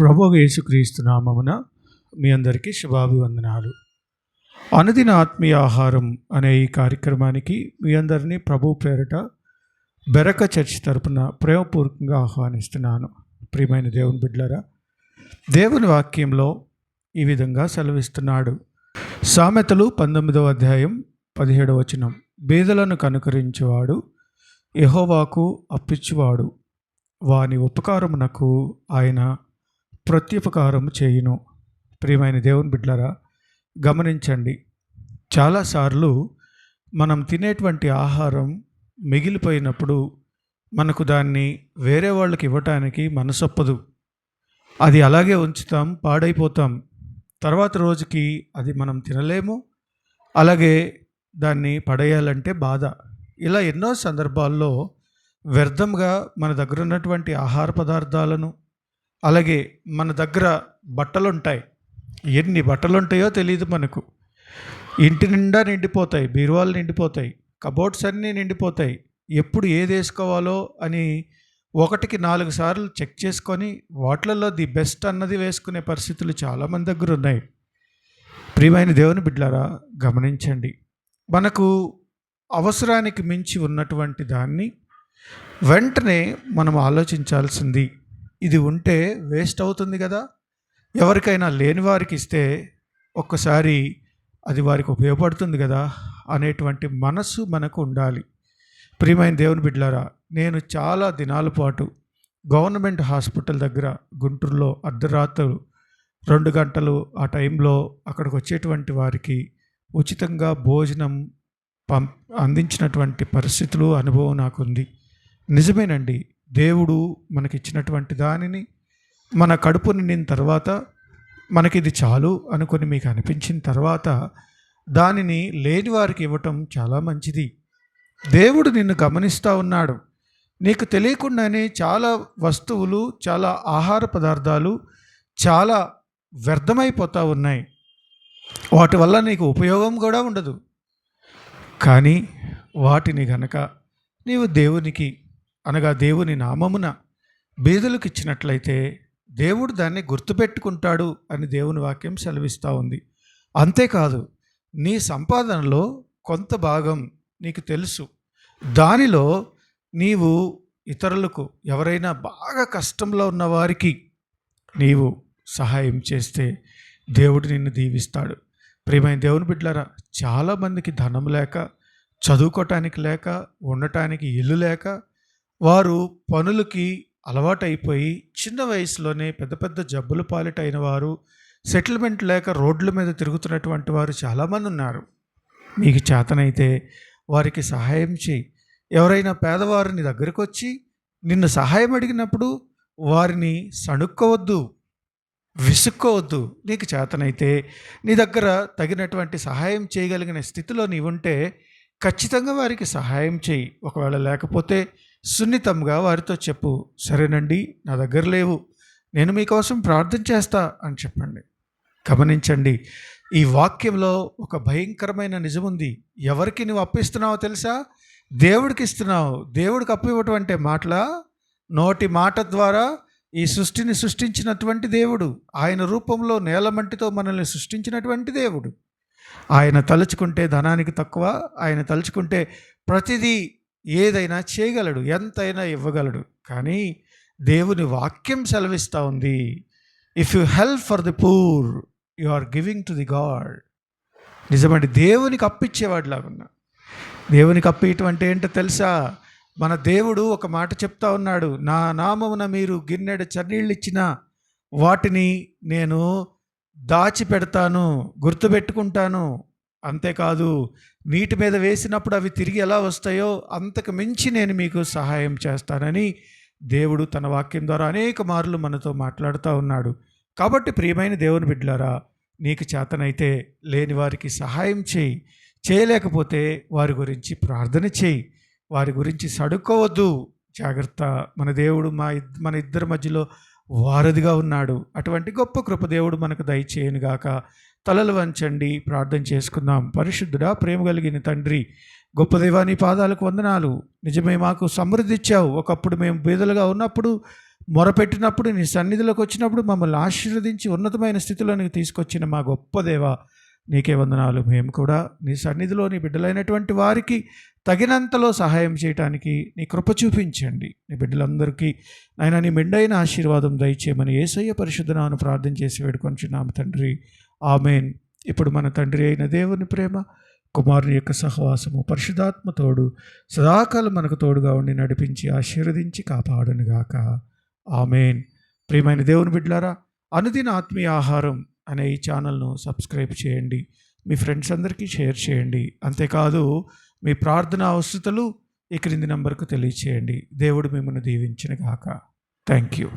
ప్రభు యేసుక్రీస్తు నామమున మీ అందరికీ శుభాభివందనాలు. అనుదిన ఆత్మీయ ఆహారం అనే ఈ కార్యక్రమానికి మీ అందరినీ ప్రభు పేరిట బెరక చర్చ్ తరపున ప్రేమపూర్వకంగా ఆహ్వానిస్తున్నాను. ప్రియమైన దేవుని బిడ్లరా దేవుని వాక్యంలో ఈ విధంగా సెలవిస్తున్నాడు. సామెతలు పంతొమ్మిదవ అధ్యాయం పదిహేడవ వచనం. బీదలను కనుకరించేవాడు యహోవాకు అప్పిచ్చువాడు. వాని ఉపకారమునకు ఆయన ప్రత్యుపకారం చేయును. ప్రియమైన దేవుని బిడ్డలారా గమనించండి. చాలాసార్లు మనం తినేటువంటి ఆహారం మిగిలిపోయినప్పుడు మనకు దాన్ని వేరే వాళ్ళకి ఇవ్వటానికి మనసొప్పదు. అది అలాగే ఉంచుతాం పాడైపోతాం. తర్వాత రోజుకి అది మనం తినలేము. అలాగే దాన్ని పడేయాలంటే బాధ. ఇలా ఎన్నో సందర్భాల్లో వ్యర్థంగా మన దగ్గర ఉన్నటువంటి ఆహార పదార్థాలను అలాగే మన దగ్గర బట్టలు ఉంటాయి ఎన్ని బట్టలు ఉంటాయో తెలియదు మనకు. ఇంటి నిండా నిండిపోతాయి బీరువాలు నిండిపోతాయి కబోర్డ్స్ అన్నీ నిండిపోతాయి. ఎప్పుడు ఏది వేసుకోవాలో అని ఒకటికి నాలుగు సార్లు చెక్ చేసుకొని వాటిలలో ది బెస్ట్ అన్నది వేసుకునే పరిస్థితులు చాలామంది దగ్గర ఉన్నాయి. ప్రియమైన దేవుని బిడ్లారా గమనించండి. మనకు అవసరానికి మించి ఉన్నటువంటి దాన్ని వెంటనే మనం ఆలోచించాల్సింది ఇది ఉంటే వేస్ట్ అవుతుంది కదా. ఎవరికైనా లేని వారికి ఇస్తే ఒక్కసారి అది వారికి ఉపయోగపడుతుంది కదా అనేటువంటి మనసు మనకు ఉండాలి. ప్రియమైన దేవుని బిడ్డలారా నేను చాలా దినాల పాటు గవర్నమెంట్ హాస్పిటల్ దగ్గర గుంటూరులో అర్ధరాత్రులు రెండు గంటలు ఆ టైంలో అక్కడికి వచ్చేటువంటి వారికి ఉచితంగా భోజనం పం అందించినటువంటి పరిస్థితులు అనుభవం నాకుంది. నిజమేనండి దేవుడు మనకిచ్చినటువంటి దానిని మన కడుపు నిండిన తర్వాత మనకి ఇది చాలు అనుకొని మీకు అనిపించిన తర్వాత దానిని లేని వారికి ఇవ్వటం చాలా మంచిది. దేవుడు నిన్ను గమనిస్తూ ఉన్నాడు. నీకు తెలియకుండానే చాలా వస్తువులు చాలా ఆహార పదార్థాలు చాలా వ్యర్థమైపోతూ ఉన్నాయి. వాటి వల్ల నీకు ఉపయోగం కూడా ఉండదు. కానీ వాటిని గనక నీవు దేవునికి అనగా దేవుని నామమున బీదలకు ఇచ్చినట్లయితే దేవుడు దాన్ని గుర్తుపెట్టుకుంటాడు అని దేవుని వాక్యం సెలవిస్తూ ఉంది. అంతేకాదు నీ సంపాదనలో కొంత భాగం నీకు తెలుసు. దానిలో నీవు ఇతరులకు ఎవరైనా బాగా కష్టంలో ఉన్న వారికి నీవు సహాయం చేస్తే దేవుడు నిన్ను దీవిస్తాడు. ప్రియమైన దేవుని బిడ్డలారా చాలామందికి ధనం లేక చదువుకోవటానికి లేక ఉండటానికి ఇల్లు లేక వారు పనులకి అలవాటైపోయి చిన్న వయసులోనే పెద్ద పెద్ద జబ్బులు పాలిటైన వారు సెటిల్మెంట్ లేక రోడ్ల మీద తిరుగుతున్నటువంటి వారు చాలామంది ఉన్నారు. మీకు చేతనైతే వారికి సహాయం చేయి. ఎవరైనా పేదవారు నీ దగ్గరకు వచ్చి నిన్ను సహాయం అడిగినప్పుడు వారిని సణుక్కోవద్దు విసుక్కోవద్దు. నీకు చేతనైతే నీ దగ్గర తగినటువంటి సహాయం చేయగలిగిన స్థితిలో నీవుంటే ఖచ్చితంగా వారికి సహాయం చేయి. ఒకవేళ లేకపోతే సున్నితంగా వారితో చెప్పు. సరేనండి నా దగ్గర లేవు. నేను మీకోసం ప్రార్థన చేస్తా అని చెప్పండి. గమనించండి ఈ వాక్యంలో ఒక భయంకరమైన నిజం ఉంది ఎవరికి నువ్వు అప్పిస్తున్నావో తెలుసా? దేవుడికి ఇస్తున్నావు. దేవుడికి అప్పు ఇవ్వటం అంటే మాటల? నోటి మాట ద్వారా ఈ సృష్టిని సృష్టించినటువంటి దేవుడు. ఆయన రూపంలో నేలమంటితో మనల్ని సృష్టించినటువంటి దేవుడు. ఆయన తలుచుకుంటే ధనానికి తక్కువ ఆయన తలుచుకుంటే ప్రతిదీ ఏదైనా చేయగలడు ఎంతైనా ఇవ్వగలడు. కానీ దేవుని వాక్యం సెలవిస్తూ ఉంది. If you help for the poor you are giving to the God నిజమండి దేవునికి అప్పిచ్చేవాడిలాగున్నా దేవునికి అప్పియటం అంటే ఏంటో తెలుసా? మన దేవుడు ఒక మాట చెప్తా ఉన్నాడు. నా నామమున మీరు గిన్నెడు చన్నీళ్ళు ఇచ్చిన వాటిని నేను దాచిపెడతాను గుర్తుపెట్టుకుంటాను. అంతేకాదు నీటి మీద వేసినప్పుడు అవి తిరిగి ఎలా వస్తాయో అంతకు మించి నేను మీకు సహాయం చేస్తానని దేవుడు తన వాక్యం ద్వారా అనేక మార్లు మనతో మాట్లాడుతూ ఉన్నాడు. కాబట్టి ప్రియమైన దేవుని బిడ్డలారా నీకు చేతనైతే లేని వారికి సహాయం చేయి. చేయలేకపోతే వారి గురించి ప్రార్థన చేయి. వారి గురించి సడుక్కోవద్దు. జాగ్రత్త. మన దేవుడు మా ఇద్ మన ఇద్దరి మధ్యలో వారధిగా ఉన్నాడు. అటువంటి గొప్ప కృపదేవుడు మనకు దయచేయనుగాక తలలు వంచండి ప్రార్థన చేసుకుందాం. పరిశుద్ధుడా ప్రేమ కలిగిన తండ్రి గొప్ప దేవా నీ పాదాలకు వందనాలు. నిజమే మాకు సమృద్ధిచ్చావు ఒకప్పుడు మేము బీదలుగా ఉన్నప్పుడు మొరపెట్టినప్పుడు నీ సన్నిధిలోకి వచ్చినప్పుడు మమ్మల్ని ఆశీర్వదించి ఉన్నతమైన స్థితిలోనికి తీసుకొచ్చిన మా గొప్ప దేవ నీకే వందనాలు. మేము కూడా నీ సన్నిధిలో నీ బిడ్డలైనటువంటి వారికి తగినంతలో సహాయం చేయటానికి నీ కృప చూపించండి. నీ బిడ్డలందరికీ నాయన నీ మెండైన ఆశీర్వాదం దయచేయమని ఏసయ్య పరిశుద్ధనాను ప్రార్థన చేసి వేడుకొంచున్నాము తండ్రి. ఆమెన్. ఇప్పుడు మన తండ్రి అయిన దేవుని ప్రేమ కుమారుని యొక్క సహవాసము పరిశుధాత్మతోడు సదాకాలం మనకు తోడుగా ఉండి నడిపించి ఆశీర్వదించి కాపాడునుగాక. ఆమెన్. ప్రియమైన దేవుని బిడ్డలారా అనుదిన ఆత్మీయ ఆహారం అనే ఈ ఛానల్ను సబ్స్క్రైబ్ చేయండి. మీ ఫ్రెండ్స్ అందరికీ షేర్ చేయండి. అంతేకాదు మీ ప్రార్థన అవసరతలు ఈ క్రింది నంబర్కు తెలియచేయండి. దేవుడు మిమ్మల్ని దీవించిన కాక థ్యాంక్ యూ